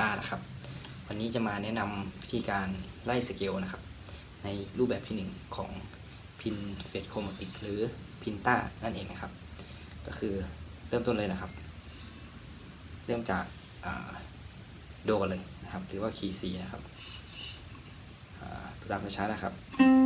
ตานะครับ วันนี้จะมาแนะนำวิธีการไล่สเกลนะครับ ในรูปแบบที่หนึ่งของพินเฟดโครมติกหรือพินต้านั่นเองนะครับ ก็คือเริ่มต้นเลยนะครับ เริ่มจากาโดกันเลยนะครับ หรือว่าคีย์ซีนะครับอ่าตามช้านะครับ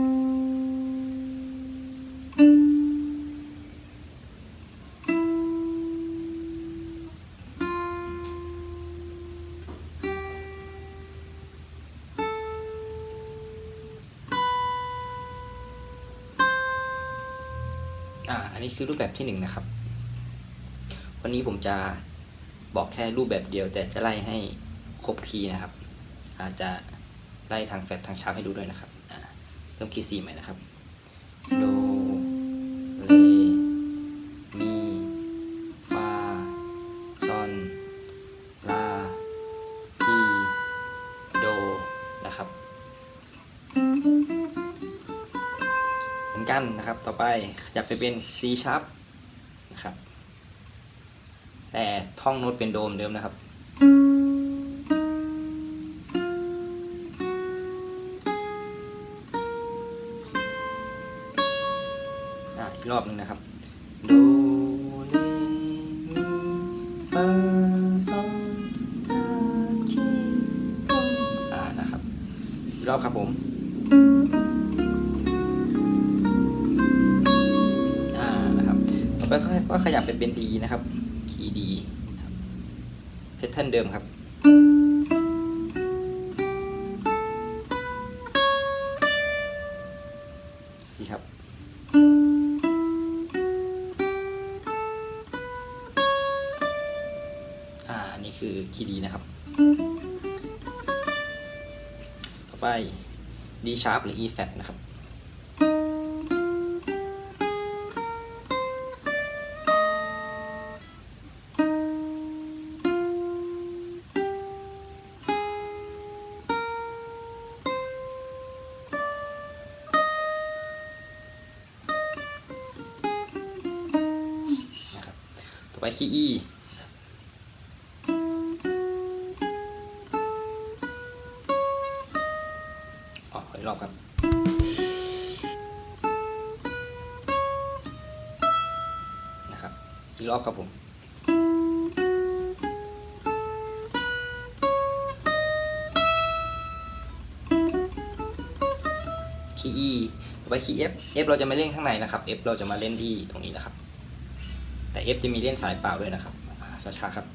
นนี้คือรูปแบบที่หนึ่งนะครับ วันนี้ผมจะบอกแค่รูปแบบเดียว แต่จะไล่ให้ครบคีย์นะครับ อาจจะไล่ทางแฟลทางชาร์ปให้ดูด้วยนะครับเริ่มคีย์ซีใหม่นะครับโด นกันนะครับ ต่อไปขยับไปเป็น C sharp นะครับ แต่ท่องโน้ตเป็นโดมเดิมนะครับ อีกรอบหนึ่งนะครับ โดเลมีฟาซอนลาทีโดอ่านะครับอีกรอบครับผม ก็ขยับไปเป็น D นะครับ คีย์ D นะครับแพทเทิร์นเดิมครับนี่ครับ อ่า นี่คือคีย์ D นะครับ ต่อไป D sharp หรือ E flat นะครับ ไปคีย์ E ออกอีกรอบครับนะครับ อีกรอบครับผมคีย์ E ต่อไปคีย์ F F เราจะม่เล่นข้างในนะครับ F เราจะมาเล่นที่ตรงนี้นะครับ แต่ F จะมีเล่นสายเปล่าด้วยนะครับอ่าช้าๆครับ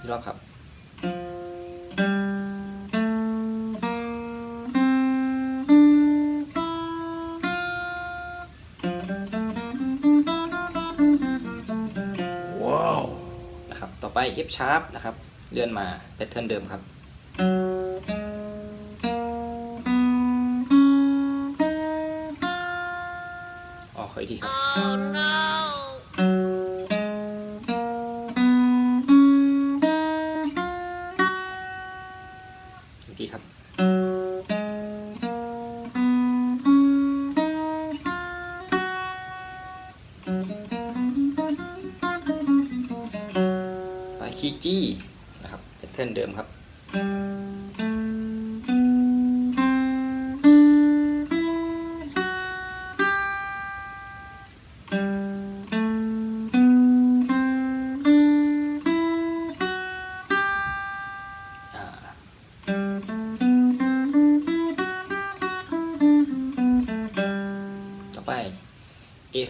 อีกรอบครับ ว้าว นะครับ ต่อไป F sharp นะครับ เลื่อนมาแพทเทิร์นเดิมครับ ทีครับอีกทีครับ ไปคีจี้นะครับแพทเทิร์นเดิมครับ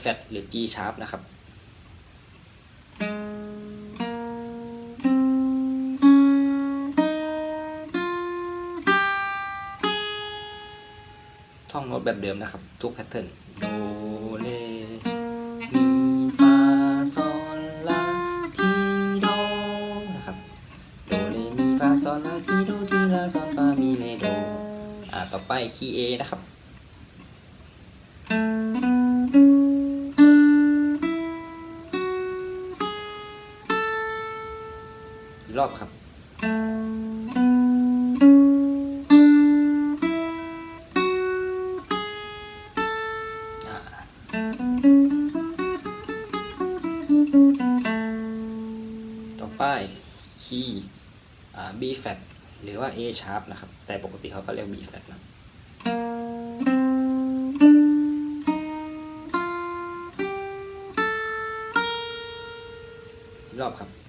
flat หรือ G sharp นะครับท่องโน้ตแบบเดิมนะครับ ทุกแพทเทิร์นโดเลมีฟาซอนลาทีโดนะครับโดเลมีฟาซอนลาทีโดทีลาซอนฟามีเลโดอ่าต่อไปคีย์ A นะครับอีก รอบครับ ต่อไปคีย์ B flat หรือว่า A sharp นะครับ แต่ปกติเขาก็เรียก B flat นะรอบครับ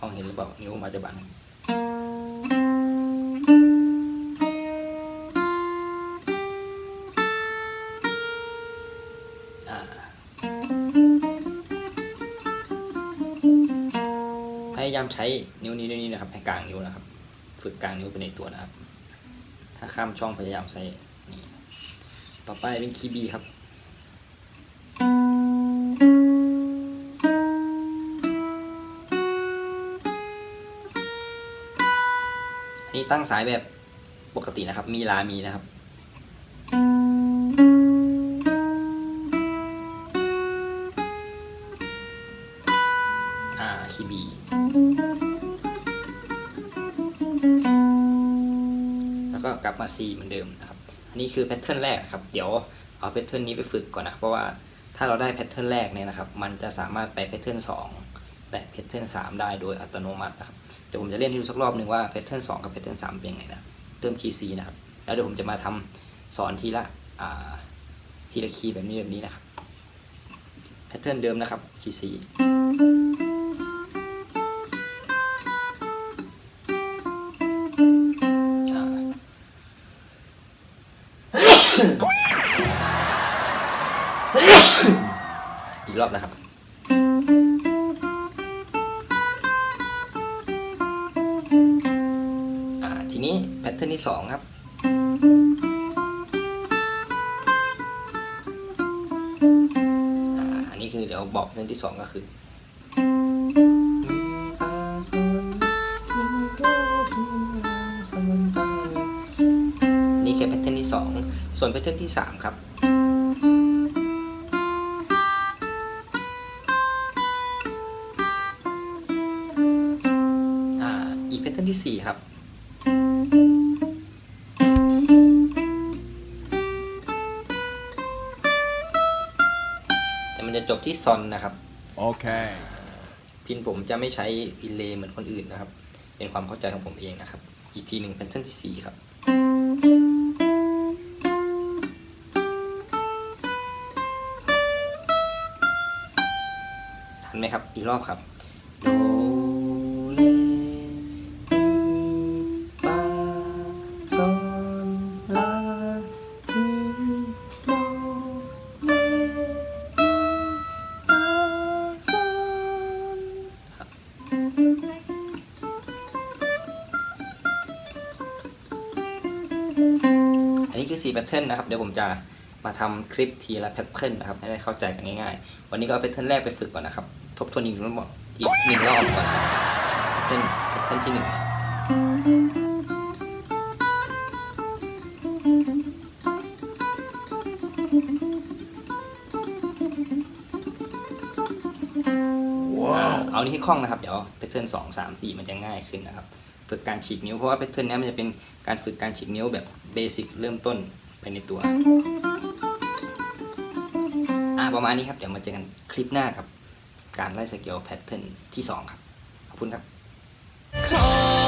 มองเห็นหรือเปล่า นิ้วมาจะบังอ่าพยายามใช้นิ้วนี้นิ้วนี้นะครับให้กลางนิ้วนะครับ ฝึกกลางนิ้วไปในตัวนะครับ ถ้าข้ามช่องพยายามใช้นี่ต่อไปเป็นคีย์บีครับ นนี้ตั้งสายแบบปกตินะครับ มีลามีนะครับ อ่า คีบี แล้วก็กลับมา C เหมือนเดิมนะครับ อันนี้คือแพทเทิร์นแรกครับ เดี๋ยวเอาแพทเทิร์นนี้ไปฝึกก่อนนะครับเพราะว่าถ้าเราได้แพทเทิร์นแรกเนี่ยนะครับ มันจะสามารถไปแพทเทิร์น2 แปะแพทเทิร์น3ได้โดยอัตโนมัตินะครับเดี๋ยวผมจะเล่นให้ดูสักรอบหนึ่งว่าแพทเทิร์น2กับแพทเทิร์น3เป็นยังไงนะเริ่มคีย์ C นะครับ แล้วเดี๋ยวผมจะมาทำสอนทีละทีละคีย์แบบนี้แบบนี้นะครับแพทเทิร์นเดิมนะครับคีย์ C นี้แพทเทิร์นที่สองครับอ่าอันนี้คือเดี๋ยวบอกแพทเทิร์นที่สองก็คือนี่แค่แพทเทิร์นที่สองส่วนแพทเทิร์นที่สามครับอ่าอีกแพทเทิร์นที่สี่ครับ แต่มันจะจบที่ซอนนะครับ Okay. พินผมจะไม่ใช้อินเลย์เหมือนคนอื่นนะครับ เป็นความเข้าใจของผมเองนะครับ อีกทีหนึ่งแพทเทิร์นที่สี่ครับทันไหมครับ อีกรอบครับ อันนี้คือ4แพทเทิร์นนะครับ เดี๋ยวผมจะมาทำคลิปทีละแพทเทิร์นนะครับ ให้ได้เข้าใจกันง่ายๆ วันนี้ก็เอาแพทเทิร์นแรกไปฝึกก่อนนะครับ ทบทวนอีกรอบอีกหนึ่งรอบก่อนนะแพทเทิร์นแพทเทิร์นที่หนึ่งนะ Wow. เอานี้ให้คล่องนะครับ เดี๋ยวแพทเทิร์นสองสามสี่มันจะง่ายขึ้นนะครับ ฝึกการฉีกนิ้ว เพราะว่าแพทเทิร์นนี้มันจะเป็นการฝึกการฉีกนิ้วแบบเบสิกเริ่มต้นไปในตัวอ่าประมาณนี้ครับ เดี๋ยวมาเจอกันคลิปหน้าครับ การไล่สเกลแพทเทิร์นที่สองครับ ขอบคุณครับ